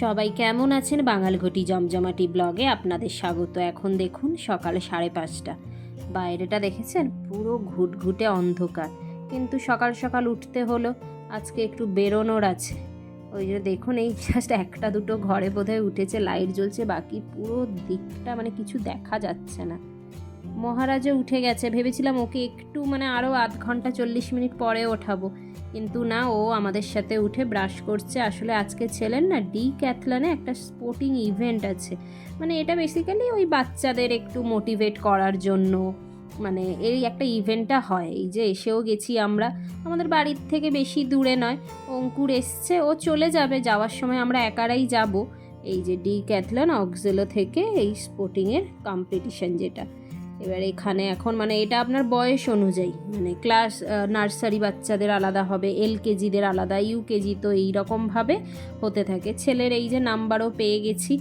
সবাই কেমন আছেন? বাঙালঘটি জমজমাটি ব্লগে আপনাদের স্বাগত। এখন দেখুন সকাল সাড়ে পাঁচটা। বাইরেটা দেখেছেন? পুরো ঘুটঘুটে অন্ধকার। কিন্তু সকাল সকাল উঠতে হলো। আজকে একটু বেরোনোর আছে। ওই যে দেখুন, এই জাস্ট একটা দুটো ঘরে বোধহয় উঠেছে লাইট জ্বলছে, বাকি পুরো দিকটা মানে কিছু দেখা যাচ্ছে না। মহারাজও উঠে গেছে। ভেবেছিলাম ওকে একটু মানে আরও আধ ঘণ্টা চল্লিশ মিনিট পরে ওঠাবো। কিন্তু না, ও আমাদের সাথে উঠে ব্রাশ করছে। আসলে আজকে ছেলের না ডি ক্যাথলানে একটা স্পোর্টিং ইভেন্ট আছে। মানে এটা বেসিক্যালি ওই বাচ্চাদের একটু মোটিভেট করার জন্য। মানে এই একটা ইভেন্টটা হয়। এই যে এসেও গেছি আমরা। আমাদের বাড়ির থেকে বেশি দূরে নয়। অঙ্কুর এসছে, ও চলে যাবে। যাওয়ার সময় আমরা একারাই যাব। এই যে ডি ক্যাথলন অক্সেলো থেকে এই স্পোর্টিংয়ের কম্পিটিশন যেটা। এবার এখানে এখন মানে এটা আপনার বয়স অনুযায়ী মানে ক্লাস নার্সারি বাচ্চাদের আলাদা হবে, এল কেজিদের আলাদা, ইউ কেজি তো এই রকমভাবে হতে থাকে। ছেলের এই যে নাম্বারও পেয়ে গেছি।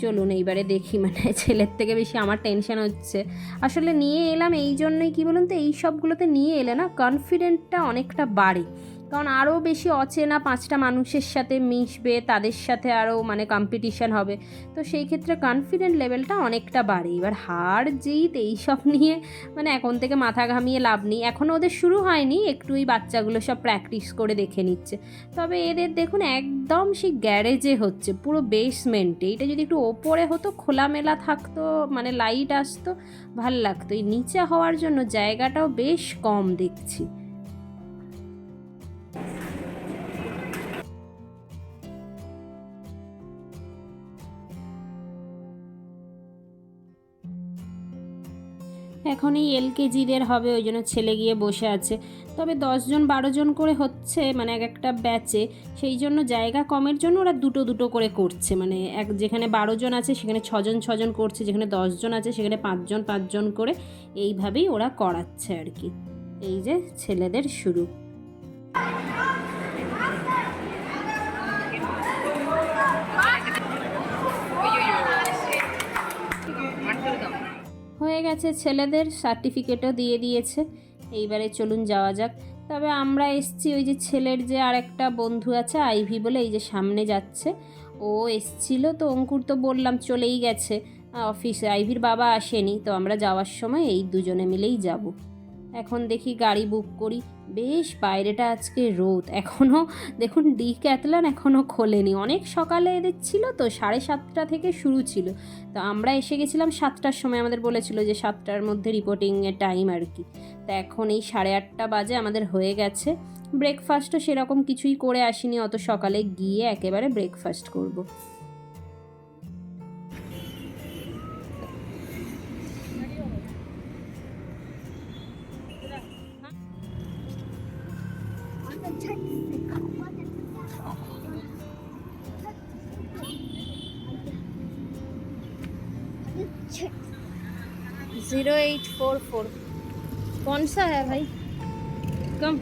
চলুন এইবারে দেখি মানে ছেলের থেকে বেশি আমার টেনশন হচ্ছে। আসলে নিয়ে এলাম, এই জন্যই কি বলুন তো, এই সবগুলোতে নিয়ে এলে না কনফিডেন্টটা অনেকটা বাড়ে। কারণ আরও বেশি অচেনা পাঁচটা মানুষের সাথে মিশবে, তাদের সাথে আরও মানে কম্পিটিশান হবে। তো সেই ক্ষেত্রে কনফিডেন্ট লেভেলটা অনেকটা বাড়ে। এবার হার, জিত এইসব নিয়ে মানে এখন থেকে মাথা ঘামিয়ে লাভ নেই। এখনও ওদের শুরু হয়নি, একটু এই বাচ্চাগুলো সব প্র্যাকটিস করে দেখে নিচ্ছে। তবে এদের দেখুন একদম সেই গ্যারেজে হচ্ছে, পুরো বেসমেন্টে এটা যদি একটু ওপরে হতো, খোলামেলা থাকতো মানে লাইট আসতো, ভালো লাগতো। এই নিচে হওয়ার জন্য জায়গাটাও বেশ কম দেখছি। এখন এই এলকেজিদের হবে, ওই জন্য ছেলে গিয়ে বসে আছে। তবে দশজন জন করে হচ্ছে মানে এক একটা ব্যাচে, সেই জন্য জায়গা কমের জন্য ওরা দুটো দুটো করে করছে। মানে এক, যেখানে জন আছে, সেখানে ছজন ছজন করছে, যেখানে দশজন আছে, সেখানে পাঁচজন পাঁচজন করে এইভাবেই ওরা করাচ্ছে আর কি। এই যে ছেলেদের শুরু। হয়ে গেছে, ছেলেদের সার্টিফিকেটও দিয়ে দিয়েছে। এইবারে চলুন যাওয়া যাক। তবে আমরা এসছি ওই যে ছেলের যে আরেকটা বন্ধু আছে, আইভি বলে, এই যে সামনে যাচ্ছে। ও এসছিল তো, অঙ্কুর তো বললাম চলেই গেছে। অফিসে আইভির বাবা আসেনি, তো আমরা যাওয়ার সময় এই দুজনে মিলেই যাব। এখন দেখি গাড়ি বুক করি। বেশ, বাইরেটা আজকে রোদ। এখনও দেখুন ডি ক্যাতলান এখনও খোলেনি। অনেক সকালে এদের ছিল তো, সাড়ে সাতটা থেকে শুরু ছিল। তো আমরা এসে গেছিলাম সাতটার সময়। আমাদের বলেছিল যে সাতটার মধ্যে রিপোর্টিংয়ের টাইম আর কি। তা এখন এই সাড়ে আটটা বাজে আমাদের হয়ে গেছে। ব্রেকফাস্টও সেরকম কিছুই করে আসিনি। অত সকালে গিয়ে একেবারে ব্রেকফাস্ট করব। Zero eight four four. कौन सा है भाई? कम।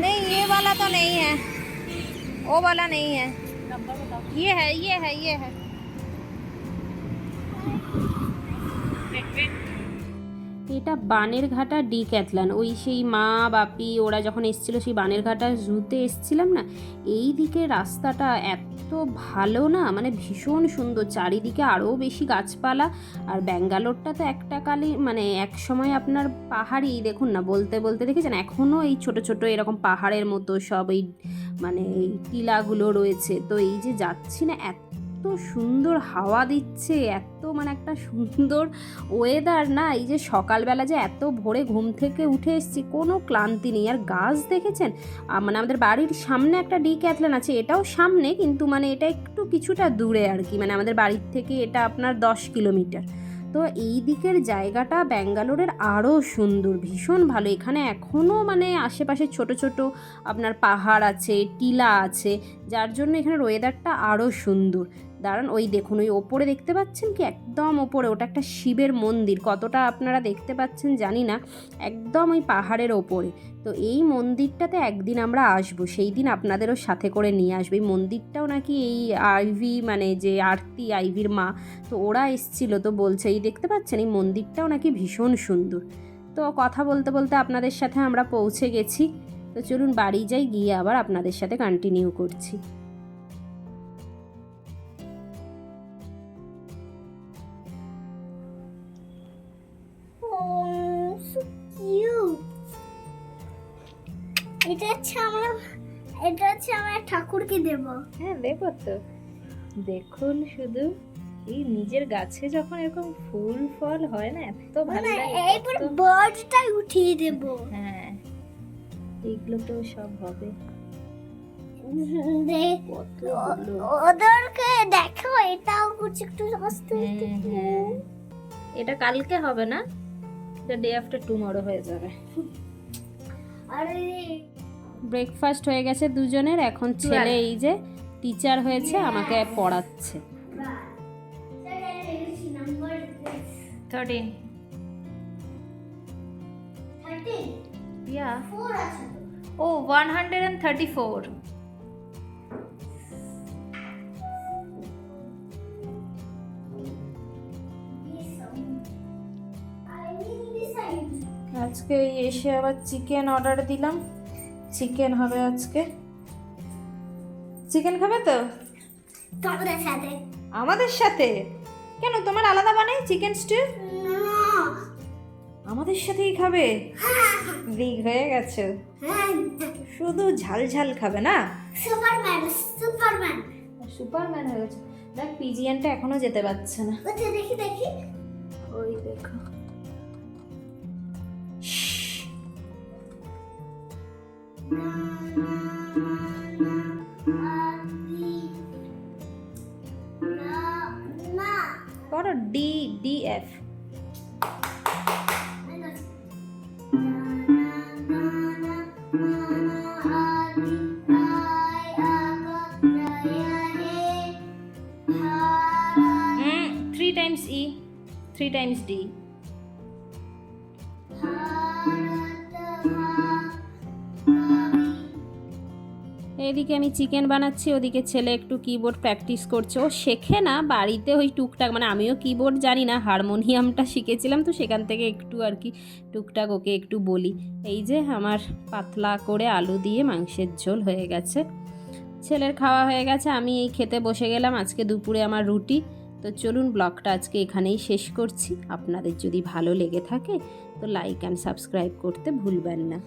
नहीं, ये वाला तो नहीं है। वो वाला नहीं है। ये है ये है ये है। এটা বানের ঘাটা ডি ক্যাথলান। ওই সেই মা, বাপি, ওরা যখন এসছিল সেই বানের ঘাটা জুতে এসছিলাম না, এই দিকে রাস্তাটা এত ভালো না মানে ভীষণ সুন্দর। চারিদিকে আরও বেশি গাছপালা, আর ব্যাঙ্গালোরটা তো একটা কালে মানে এক সময় আপনার পাহাড়ি, দেখুন না, বলতে বলতে দেখেছেন? এখনও এই ছোট ছোট এরকম পাহাড়ের মতো সব এই মানে এই টিলাগুলো রয়েছে। তো এই যে যাচ্ছি না, এত সুন্দর হাওয়া দিচ্ছে, এত মানে একটা সুন্দর ওয়েদার না, এই যে সকালবেলা যে এত ভোরে ঘুম থেকে উঠে এসেছি, কোনো ক্লান্তি নেই। আর গাছ দেখেছেন? মানে আমাদের বাড়ির সামনে একটা ডি ক্যাথলান আছে, এটাও সামনে, কিন্তু মানে এটা একটু কিছুটা দূরে আর কি মানে আমাদের বাড়ির থেকে এটা আপনার দশ কিলোমিটার। তো এই দিকের জায়গাটা ব্যাঙ্গালোরের আরও সুন্দর, ভীষণ ভালো। এখানে এখনও মানে আশেপাশে ছোট ছোট আপনার পাহাড় আছে, টিলা আছে, যার জন্য এখানের ওয়েদারটা আরও সুন্দর। দাঁড়ান, ওই দেখুন, ওই ওপরে দেখতে পাচ্ছেন কি? একদম ওপরে, ওটা একটা শিবের মন্দির। কতটা আপনারা দেখতে পাচ্ছেন জানি না, একদম ওই পাহাড়ের ওপরে। তো এই মন্দিরটাতে একদিন আমরা আসব, সেই দিন আপনাদেরও সাথে করে নিয়ে আসব। এই মন্দিরটাও নাকি এই আইভি মানে যে আরতি, আইভির মা, তো ওরা এসছিল, তো বলছে, এই দেখতে পাচ্ছেন, এই মন্দিরটাও নাকি ভীষণ সুন্দর। তো কথা বলতে বলতে আপনাদের সাথে আমরা পৌঁছে গেছি। তো চলুন, বাড়ি যাই, গিয়ে আবার আপনাদের সাথে কন্টিনিউ করছি। So cute. এটা হচ্ছে আমরা এটা হচ্ছে আমরা ঠাকুরকে দেব। হ্যাঁ দেবো তো। দেখুন শুধু এই নিজের গাছে যখন এরকম ফুল ফল হয় না এত ভালো মানে লাগে এইবার বার্ডটাই উঠিয়ে দেব। হ্যাঁ এগুলো তো সব হবে। ওদেরকে দেখো এটাও কিছু একটু আস্তে হ্যাঁ, হ্যাঁ। এটা কালকে হবে না? এটা ডে আফটার টুমরো হয়ে যাবে। আরে। ব্রেকফাস্ট হয়ে গেছে দুজনের এখন ছেলে এই যে টিচার হয়েছে আমাকে পড়াচ্ছে। Thirteen yeah O one hundred and thirty four আজকে এসে আবার চিকেন অর্ডার দিলাম। চিকেন হবে আজকে। চিকেন খাবে তো? তোমাদের সাথে। আমাদের সাথে? কেন তোমার আলাদা বানাই চিকেন স্টু আমাদের সাথেই খাবে? বিগ হয়ে গেছে। শুধু ঝাল ঝাল খাবে না? Superman Superman. সুপারম্যান হয়ে গেছে। দেখ পিজিয়ানটা এখনও যেতে পারছে না। দেখি দেখি। ওই দেখো। করো D D F three times E three times এদিকে আমি চিকেন বানাচ্ছি, ওদিকে ছেলে একটু কিবোর্ড প্র্যাকটিস করছে। ও শেখে না, বাড়িতে ওই টুকটাক মানে আমিও কিবোর্ড জানি না হারমোনিয়ামটা শিখেছিলাম তো সেখান থেকে একটু আর কি টুকটাক ওকে একটু বলি। এই যে আমার পাতলা করে আলু দিয়ে মাংসের ঝোল হয়ে গেছে। ছেলের খাওয়া হয়ে গেছে, আমি এই খেতে বসে গেলাম আজকে দুপুরে আমার রুটি। তো চলুন ব্লগটা আজকে এখানেই শেষ করছি। আপনাদের যদি ভালো লেগে থাকে, তো লাইক অ্যান্ড সাবস্ক্রাইব করতে ভুলবেন না।